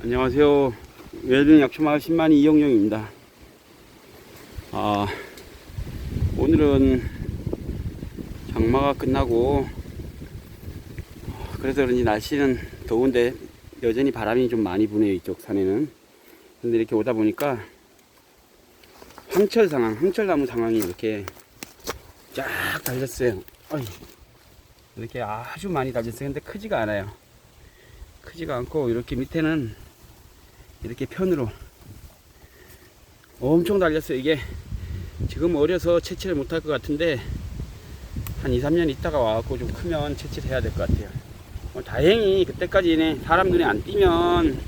안녕하세요. 웰빙 약초마을 10만이 이영용입니다. 아, 오늘은 장마가 끝나고, 어, 그래서 그런지 날씨는 더운데 여전히 바람이 좀 많이 부네요, 이쪽 산에는. 근데 이렇게 오다 보니까 황철 상황, 황철나무 상황이 이렇게 쫙 달렸어요. 이렇게 아주 많이 달렸어요. 근데 크지가 않아요. 크지가 않고 이렇게 밑에는 이렇게 편으로 엄청 달렸어요. 이게 지금 어려서 채취를 못할 것 같은데 한 2, 3년 있다가 와갖고 좀 크면 채취를 해야 될 것 같아요. 뭐 다행히 그때까지는 사람 눈에 안 띄면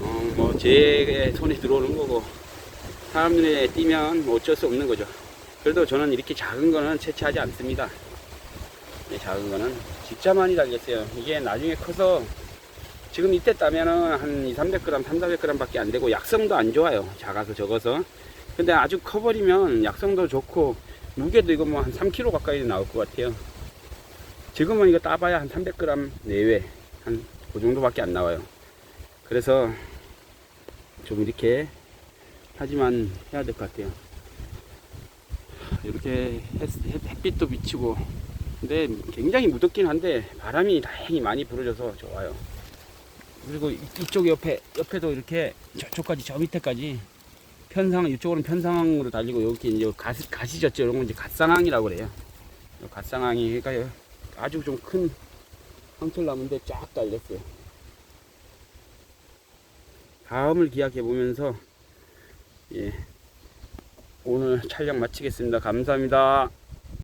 어, 뭐제 손에 들어오는 거고 사람 눈에 띄면 뭐 어쩔 수 없는 거죠. 그래도 저는 이렇게 작은 거는 채취하지 않습니다. 이 작은 거는 많이 달렸어요. 이게 나중에 커서 지금 이때 따면은 한 2, 300g, 3, 400g 밖에 안 되고 약성도 안 좋아요. 작아서 적어서. 근데 아주 커버리면 약성도 좋고 무게도 이거 뭐 한 3kg 가까이 나올 것 같아요. 지금은 이거 따봐야 한 300g 내외 한 그 정도밖에 안 나와요. 그래서 좀 이렇게 하지만 해야 될 것 같아요. 이렇게 햇빛도 비치고 근데 굉장히 무덥긴 한데 바람이 다행히 많이 불어줘서 좋아요. 그리고 이- 이쪽 옆에 옆에도 이렇게 저쪽까지 저 밑에까지 편상 이쪽으로는 편상으로 달리고 여기 이제 가시 가시졌죠 이런 건 이제 갓상항이라고 그래요. 요 갓상항이 그러니까 아주 좀 큰 황철나무인데 쫙 달렸어요. 다음을 기약해 보면서 예 오늘 촬영 마치겠습니다. 감사합니다.